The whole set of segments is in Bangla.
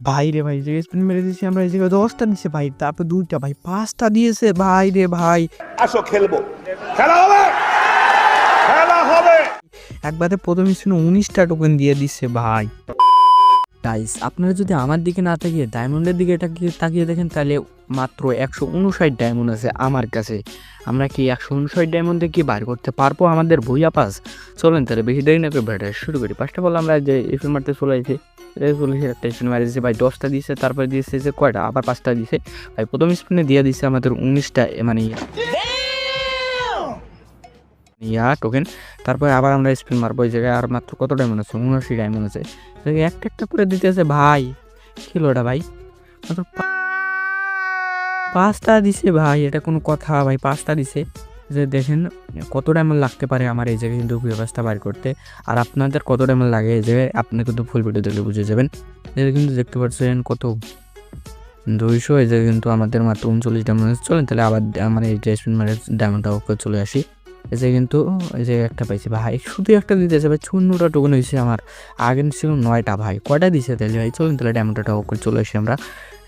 ভাই রে ভাই যে স্পিন মেরে দিয়েছি আমরা এই জায়গায় দশটা নিচ্ছে ভাই তারপর দুইটা ভাই পাঁচটা দিয়েছে ভাই রে ভাই। আসো খেলব। খেলা হবে! খেলা হবে! একবারে প্রথম স্পিনে উনিশটা টোকেন দিয়ে দিচ্ছে ভাই। গাইস আপনারা যদি আমার দিকে না তাকিয়ে ডায়মন্ডের দিকে তাকিয়ে তাকিয়ে দেখেন, তাহলে মাত্র একশো উনষাট ডায়মন্ড আছে আমার কাছে। আমরা কি একশো উনষাট ডায়মন্ডে কি বার করতে পারব আমাদের ভুইয়া পাস? চলেন তাহলে বেশি দেরি না করে ব্যাটা শুরু করি। ফার্স্ট অফ অল আমরা যে এফএম মারতে চলে এসে স্পিন মারিয়েছে ভাই, দশটা দিয়েছে তারপরে দিয়েছে যে কয়টা? আবার পাঁচটা দিয়েছে ভাই, প্রথম স্পিনে দিয়ে দিচ্ছে আমাদের উনিশটা মানে ইয়া টোকেন, তারপরে আবার আমরা স্পিন মারবো ওই জায়গায়, আর মাত্র কত ডায়মন্ড আছে? উনআশি ডায়মন্ড আছে। একটা একটা করে দিতেছে ভাই। কিলো ওটা ভাই? মাত্র পাঁচটা দিছে ভাই, এটা কোনো কথা ভাই, পাঁচটা দিছে। যে দেখেন, কত ডায়মন্ড লাগতে পারে আমার এই জায়গায় কিন্তু ব্যবস্থা বার করতে। আর আপনাদের কত ডায়মন্ড লাগে এই জায়গায়, আপনি কিন্তু ফুল ভিডিও দেখলে বুঝে যাবেন। এটা কিন্তু দেখতে পাচ্ছেন কত? দুইশো, এই জায়গায় কিন্তু আমাদের মাত্র উনচল্লিশ ডায়মন্ড চলেন তাহলে আবার আমার এই স্পিন মানে ডায়মন্ডটা চলে আসি। এই যে কিন্তু, এই যে একটা পাইছি, ভাই। শুধু একটা দিতেছে, ভাই শূন্যটা টোকেন হয়েছে আমার। আগে ছিল নয়টা, ভাই। কয়টা দিছে তাহলে ভাই? চলুন তাহলে ড্যামটা করে চলে আসি আমরা।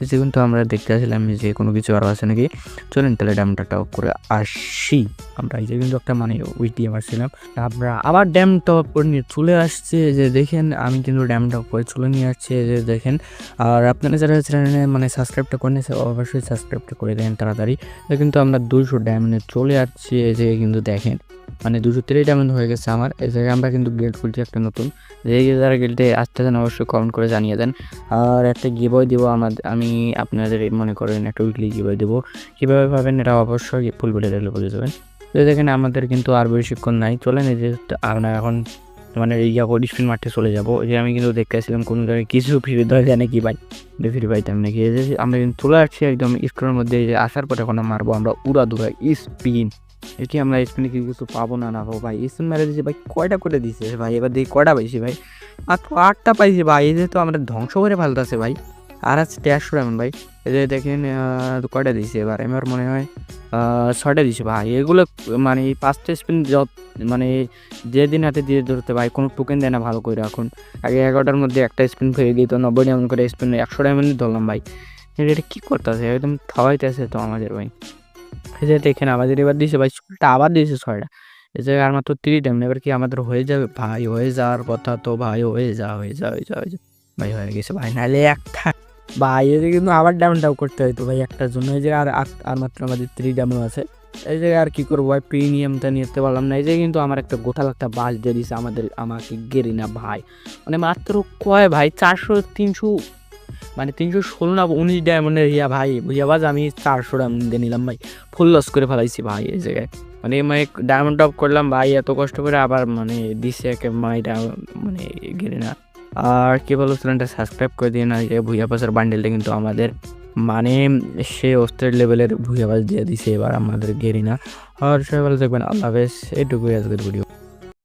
যে কিন্তু আমরা দেখতে আসছিলাম যে কোনো কিছু আরও আছে নাকি, চলেন তাহলে ড্যামটা অফ করে আসি। আমরা এই যে কিন্তু একটা মানে উইটি মারছিলাম আমরা আবার ড্যামটা অফ করে নিয়ে চলে আসছে। যে দেখেন, আমি কিন্তু ড্যামটা অফ করে চলে নিয়ে আসছি। যে দেখেন, আর আপনারা যারা চ্যানেলে মানে সাবস্ক্রাইবটা করে নিয়েছে অবশ্যই সাবস্ক্রাইবটা করে দেন তাড়াতাড়ি। কিন্তু আমরা দুশো ডায়মন্ডে চলে আসছি। যে কিন্তু দেখেন মানে দুশো তিরিশ ডায়মন্ড হয়ে গেছে আমার। এই জায়গায় আমরা কিন্তু গেল্ড খুলছি একটা নতুন। যে যারা গেল্ডে আসতে চান অবশ্যই কমেন্ট করে জানিয়ে দেন। আর একটা গিবয় দিব আমাদের আমি আপনাদের মনে করেন একটা উইকলি গিবয় দেবো। কীভাবে পাবেন এটা অবশ্যই ফুল বলে দেখলে বলে দেবেন। তো দেখেন আমাদের কিন্তু আর বেশিক্ষণ নাই। চলেন এই যে আমরা এখন মানে ইয়া করি স্পিন মাঠে চলে যাব। যে আমি কিন্তু দেখতে আসছিলাম কোনো জায়গায় কিছু ফ্রি ধরে যায় নাকি ভাই? ফ্রি পাইতাম নাকি? এই আমরা কিন্তু চলে আসছি একদম স্ক্রিনের মধ্যে। এই আসার পরে এখন মারবো আমরা উড়া দুরা স্পিন এটি আমরা স্পিনে কি কিছু পাবো না না পাবো? ভাই স্পিন মেরে দিয়েছি, ভাই, কয়টা করে দিছে ভাই? এবার দেখি কয়টা পাইছি ভাই? মাত্র আটটা পাইছি ভাই, এই তো আমরা ধ্বংস করে ফেলতেছে ভাই। আর আছে দেড়শো এমন ভাই। এই যে দেখেন কয়টা দিছে এবার? আমার মনে হয় ছয়টা দিছে ভাই। এগুলো মানে পাঁচটা স্পিন যত মানে যেদিন হাতে দিয়ে ধরতে ভাই, কোনো টোকেন দেয় না ভালো করে এখন। আগে এগারোটার মধ্যে একটা স্পিন ফেলে দিত নব্বই ডায়মন্ড করে স্পিন একশো ডায়মন্ড ধরলাম ভাই। এটা কী করতেছে? একদম থাওয়াইতেছে তো আমাদের ভাই। যে দেখেন আমাদের এবার দিয়েছে ভাই ছয়টা আবার দিয়েছে ছয়টা। এই জায়গায় আর মাত্র তিরিশ ডায়মন্ড এবার কি আমাদের হয়ে যাবে? ভাই হয়ে যাওয়ার কথা তো ভাই হয়ে যা হয়ে যা হয়ে যা হয়ে যা। ভাই হয়ে গেছে ভাই, নাহলে একটা ভাই এতে কিন্তু আবার ডায়মন্ডটাও করতে হয়তো ভাই একটার জন্য। এই যে আর আর- মাত্র আমাদের থ্রি ডায়মন্ড আছে। এই জায়গায় আর কি করব ভাই প্রিমিয়ামটা নিতে পারলাম না। এই যে কিন্তু আমার একটা গোটাল একটা বাস দিয়ে দিছে আমাদের, আমাকে গেরি না ভাই। মানে মাত্র কয় ভাই? চারশো, তিনশো মানে তিনশো ষোলো না, উনিশ ডায়মন্ডের ইয়া ভাই, বুঝিয়া বাজ আমি চারশো ডায়মন্ড দিয়ে নিলাম ভাই। ফুল লস করে ফেলাইছি ভাই এই জায়গায়। মানে মানে ডায়মন্ড টপ করলাম ভাই, এত কষ্ট করে আবার মানে দিছে একে মাইটা মানে গেলে না। আর কি বলো চ্যানেলটা সাবস্ক্রাইব করে দিয়ে না যে ভুইয়া পাসের বান্ডেলটা কিন্তু আমাদের মানে সে অস্ত্রের লেভেলের ভুইয়া দিয়ে দিছে, এবার আমাদের গেরি না আর সবাই ভালো দেখবেন আল্লাহ হাফেজ, এইটুকুই আজকের ভিডিও